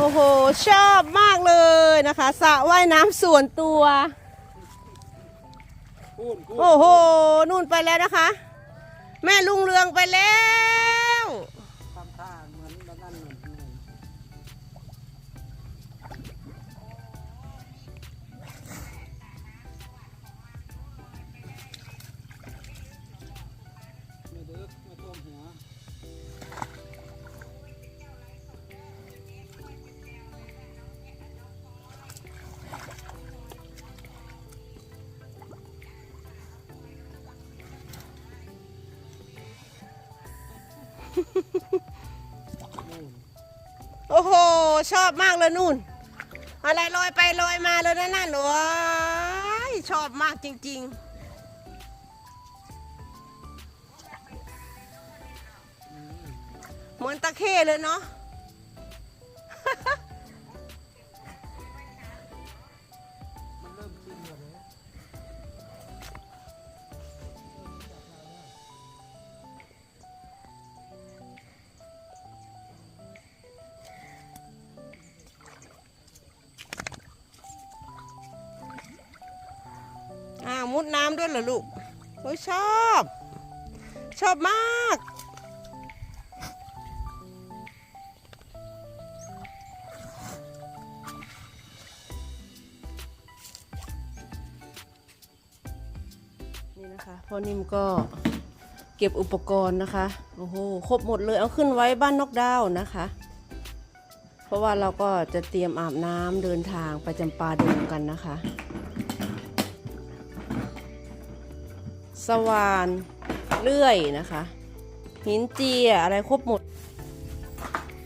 โอ้โห ชอบมากเลยนะคะสระว่ายน้ำส่วนตัวพูดพูดโอ้โห นู่นไปแล้วนะคะ แม่ลุงเรืองไปแล้วทำท่าเหมือนแบบนั้นเหมือน โอ้โห ชอบมากเลยนู่น อะไรลอยไปลอยมาเลยนะนั่นว้ายชอบมากจริง ๆเหมือนตะเข้เลยเนาะ มุดน้ำด้วยเหรอลูกโอ้ยชอบ ชอบมาก นี่นะคะพ่อนิ่มก็เก็บอุปกรณ์นะคะ โอ้โห ครบหมดเลยเอาขึ้นไว้บ้านนกดาวนะคะ เพราะว่าเราก็จะเตรียมอาบน้ำเดินทางไปจำปาดงกันนะคะ สว่านเลื่อยนะคะ หินเจียอะไรครบหมด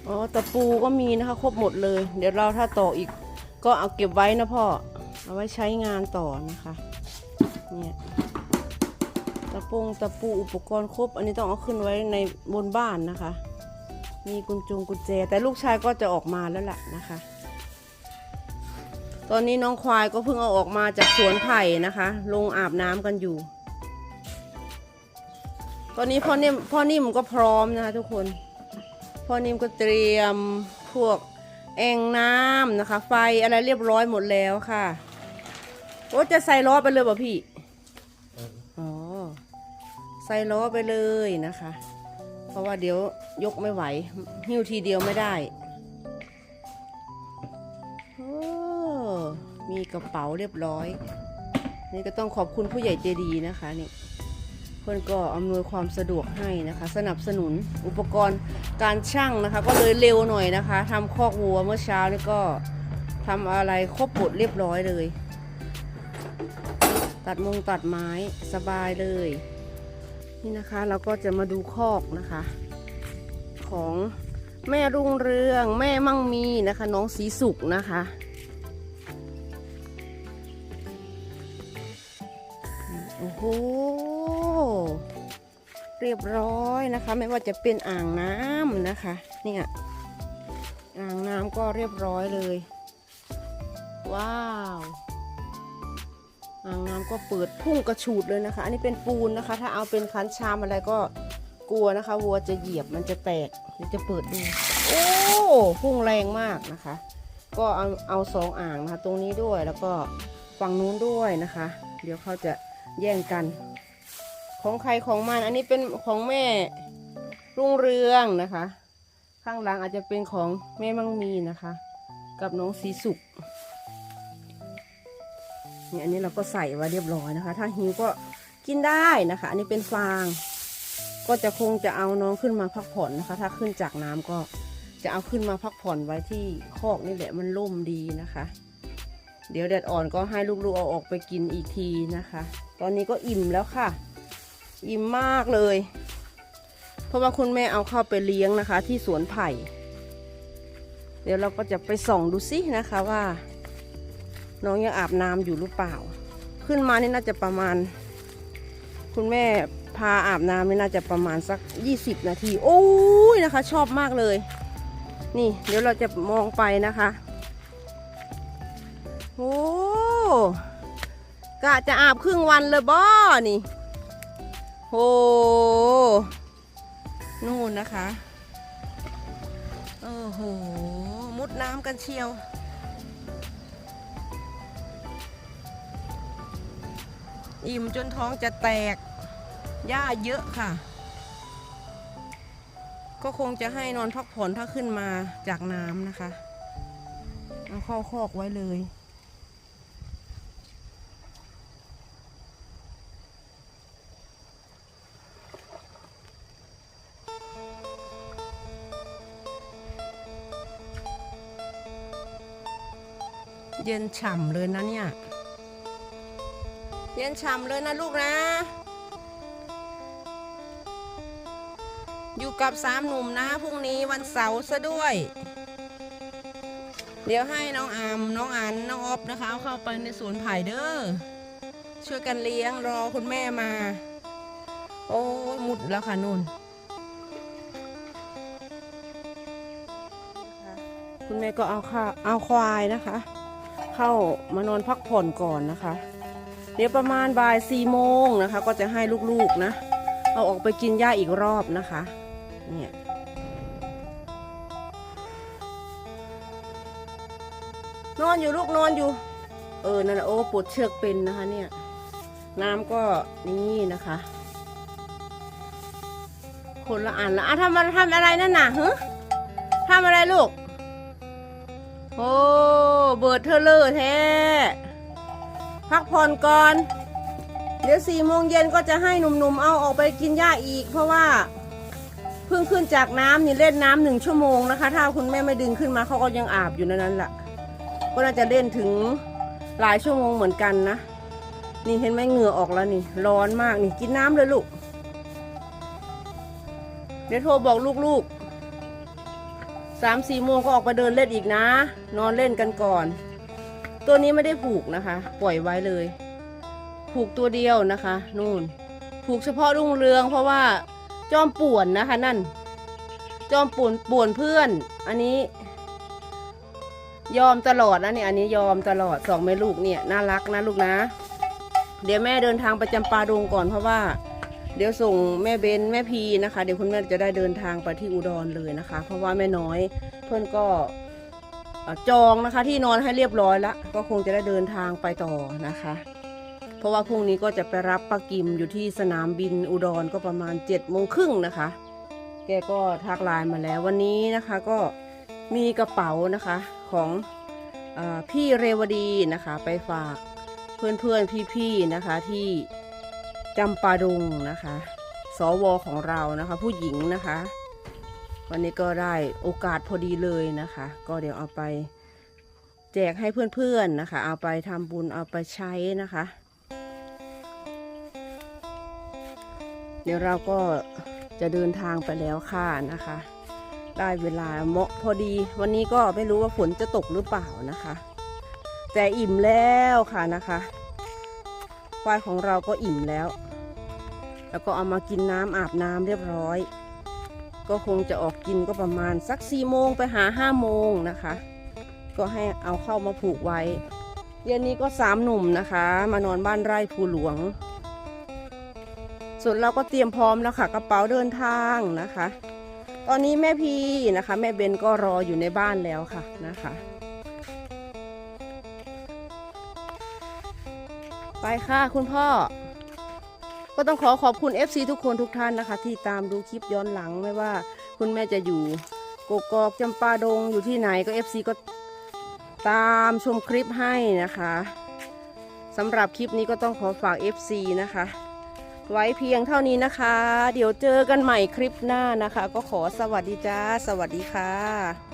อ๋อตะปูก็มีนะคะครบหมดเลย เดี๋ยวเราถ้าต่ออีกก็เอาเก็บไว้นะพ่อเอาไว้ใช้งานต่อนะคะเนี่ยตะปงตะปูอุปกรณ์ครบ อันนี้ต้องเอาขึ้นไว้ในบนบ้านนะคะ มีกุญจงกุญแจ แต่ลูกชายก็จะออกมาแล้วล่ะนะคะ ตอนนี้น้องควายก็เพิ่งเอาออกมาจากสวนไผ่นะคะ ลงอาบน้ำกันอยู่ ตอนนี้พ่อนิ่มพ่อนิ่มก็พร้อมนะคะทุกคน พ่อนิ่มก็เตรียมพวกแองน้ำนะคะ ไฟอะไรเรียบร้อยหมดแล้วค่ะโอ้จะใส่ล้อไปเลยป่ะพี่อ๋อใส่ล้อไปเลยนะคะ เพราะว่าเดี๋ยวยกไม่ไหว หิ้วทีเดียวไม่ได้โอ้มีกระเป๋าเรียบร้อย นี่ก็ต้องขอบคุณผู้ใหญ่ใจดีนะคะนี่ เพื่อนก็อำนวยความสะดวกให้นะคะ สนับสนุนอุปกรณ์การช่างนะคะ ก็เลยเร็วหน่อยนะคะทำคอกวัวเมื่อเช้านี่ก็ทำอะไรครบหมดเรียบร้อยเลย ตัดมงตัดไม้สบายเลย นี่นะคะเราก็จะมาดูคอกนะคะ ของแม่รุ่งเรือง แม่มั่งมีนะคะ น้องสีสุกนะคะโอ้โห เรียบร้อยนะคะ ไม่ว่าจะเป็นอ่างน้ำนะคะเนี่ยอ่างน้ำก็เรียบร้อยเลย ว้าวอ่างน้ำก็เปิดพุ่งกระฉูดเลยนะคะ อันนี้เป็นปูนนะคะ ถ้าเอาเป็นคันชามอะไรก็กลัวนะคะวัวจะเหยียบมันจะแตกเดี๋ยวจะเปิดดูโอ้พุ่งแรงมากนะคะ ก็เอาเอาสองอ่างนะคะ ตรงนี้ด้วยแล้วก็ฝั่งนู้นด้วยนะคะ เดี๋ยวเขาจะแย่งกัน ของใครของมัน อันนี้เป็นของแม่รุ่งเรืองนะคะ ข้างหลังอาจจะเป็นของแม่มั่งมีนะคะ กับน้องสีสุกเนี่ยอันนี้เราก็ใส่ไว้เรียบร้อยนะคะ ถ้าหิวก็กินได้นะคะ อันนี้เป็นฟาง ก็จะคงจะเอาน้องขึ้นมาพักผ่อนนะคะ ถ้าขึ้นจากน้ำก็จะเอาขึ้นมาพักผ่อนไว้ที่คอกนี่แหละมันร่มดีนะคะ เดี๋ยวแดดอ่อนก็ให้ลูกๆเอาออกไปกินอีกทีนะคะ ตอนนี้ก็อิ่มแล้วค่ะ อิ่มมากเลย เพราะว่าคุณแม่เอาเข้าไปเลี้ยงนะคะ ที่สวนไผ่ เดี๋ยวเราก็จะไปส่องดูซินะคะว่า น้องยังอาบน้ำอยู่หรือเปล่า ขึ้นมานี่น่าจะประมาณ คุณแม่พาอาบน้ำนี่น่าจะประมาณสัก 20 นาที โอ้ยนะคะ ชอบมากเลย นี่ เดี๋ยวเราจะมองไปนะคะโอ้กะจะอาบครึ่งวันเลยบ่นี่ โอ้นู่นนะคะโอ้โห มุดน้ำกันเชียว อิ่มจนท้องจะแตก หญ้าเยอะค่ะ ก็คงจะให้นอนพักผ่อนถ้าขึ้นมาจากน้ำนะคะ เอาเข้าคอกไว้เลย เย็นฉ่ำเลยนะเนี่ย เย็นฉ่ำเลยนะลูกนะ อยู่กับสามหนุ่มนะพรุ่งนี้วันเสาร์ซะด้วย เดี๋ยวให้น้องอามน้องอันน้องออฟนะคะ เข้าไปในสวนไผ่เด้อ ช่วยกันเลี้ยงรอคุณแม่มา โอ้ยมุดแล้วค่ะนุ่นคุณแม่ก็เอาข้าเอาควายนะคะ เข้ามานอนพักผ่อนก่อนนะคะ เดี๋ยวประมาณบ่ายสี่โมงนะคะ ก็จะให้ลูกๆนะ เอาออกไปกินหญ้าอีกรอบนะคะ เนี่ยนอนอยู่ลูกนอนอยู่ เออนั่นแหละโอ้ปวดเชือกเป็นนะคะเนี่ย น้ำก็นี่นะคะ คนละอันละอะทำอะไรทำอะไรนั่นน่ะฮะทำอะไรลูก โอ้เบิดเธอเลอแท้ พักผ่อนก่อน เดี๋ยวสี่โมงเย็นก็จะให้หนุ่มๆ เอาออกไปกินหญ้าอีก เพราะว่าเพิ่งขึ้นจากน้ำนี่เล่นน้ำหนึ่งชั่วโมงนะคะ ถ้าคุณแม่ไม่ดึงขึ้นมาเขาก็ยังอาบอยู่ในนั้นแหละก็น่าจะเล่นถึงหลายชั่วโมงเหมือนกันนะ นี่เห็นไหมเหงื่อออกแล้วนี่ ร้อนมากนี่กินน้ำเลยลูก เดี๋ยวโทรบอกลูกๆ สามสี่โมงก็ออกไปเดินเล่นอีกนะ นอนเล่นกันก่อน ตัวนี้ไม่ได้ผูกนะคะ ปล่อยไว้เลย ผูกตัวเดียวนะคะ นู่น ผูกเฉพาะรุ่งเรือง เพราะว่าจอมป่วนนะคะ นั่น จอมป่วนป่วนเพื่อน อันนี้ ยอมตลอดนะเนี่ยอันนี้ยอมตลอดสองแม่ลูกเนี่ยน่ารักนะลูกนะ เดี๋ยวแม่เดินทางไปจำปาดงก่อนเพราะว่า เดี๋ยวส่งแม่เบนแม่พีนะคะ เดี๋ยวคุณแม่จะได้เดินทางไปที่อุดรเลยนะคะ เพราะว่าแม่น้อยเพื่อนก็จองนะคะที่นอนให้เรียบร้อยแล้วก็คงจะได้เดินทางไปต่อนะคะ เพราะว่าพรุ่งนี้ก็จะไปรับป้ากิมอยู่ที่สนามบินอุดรก็ประมาณ7จ็ดโมงครึ่งนะคะ แกก็ทักไลน์มาแล้ววันนี้นะคะก็มีกระเป๋านะคะของอพี่เรวดีนะคะ ไปฝากเพื่อนๆพี่ๆนะคะที่ จำปาดุงนะคะ สวของเรานะคะ ผู้หญิงนะคะ วันนี้ก็ได้โอกาสพอดีเลยนะคะ ก็เดี๋ยวเอาไปแจกให้เพื่อนๆนะคะ เอาไปทำบุญเอาไปใช้นะคะ เดี๋ยวเราก็จะเดินทางไปแล้วค่ะนะคะ ได้เวลาเหมาะพอดี วันนี้ก็ไม่รู้ว่าฝนจะตกหรือเปล่านะคะ แต่อิ่มแล้วค่ะนะคะ ควายของเราก็อิ่มแล้ว แล้วก็เอามากินน้ำอาบน้ำเรียบร้อย ก็คงจะออกกินก็ประมาณสักสี่โมงไปหาห้าโมงนะคะ ก็ให้เอาเข้ามาผูกไว้ เย็นนี้ก็สามหนุ่มนะคะ มานอนบ้านไร่ภูหลวง ส่วนเราก็เตรียมพร้อมแล้วค่ะกระเป๋าเดินทางนะคะ ตอนนี้แม่พีนะคะ แม่เบนก็รออยู่ในบ้านแล้วค่ะนะคะ ไปค่ะคุณพ่อ ก็ต้องขอขอบคุณ FC ทุกคนทุกท่านนะคะ ที่ตามดูคลิปย้อนหลังไม่ว่า คุณแม่จะอยู่กกอกจำปาดงอยู่ที่ไหนก็ FC ก็ตามชมคลิปให้นะคะสำหรับคลิปนี้ก็ต้องขอฝาก FC นะคะ ไว้เพียงเท่านี้นะคะ เดี๋ยวเจอกันใหม่คลิปหน้านะคะ ก็ขอสวัสดีจ้า สวัสดีค่ะ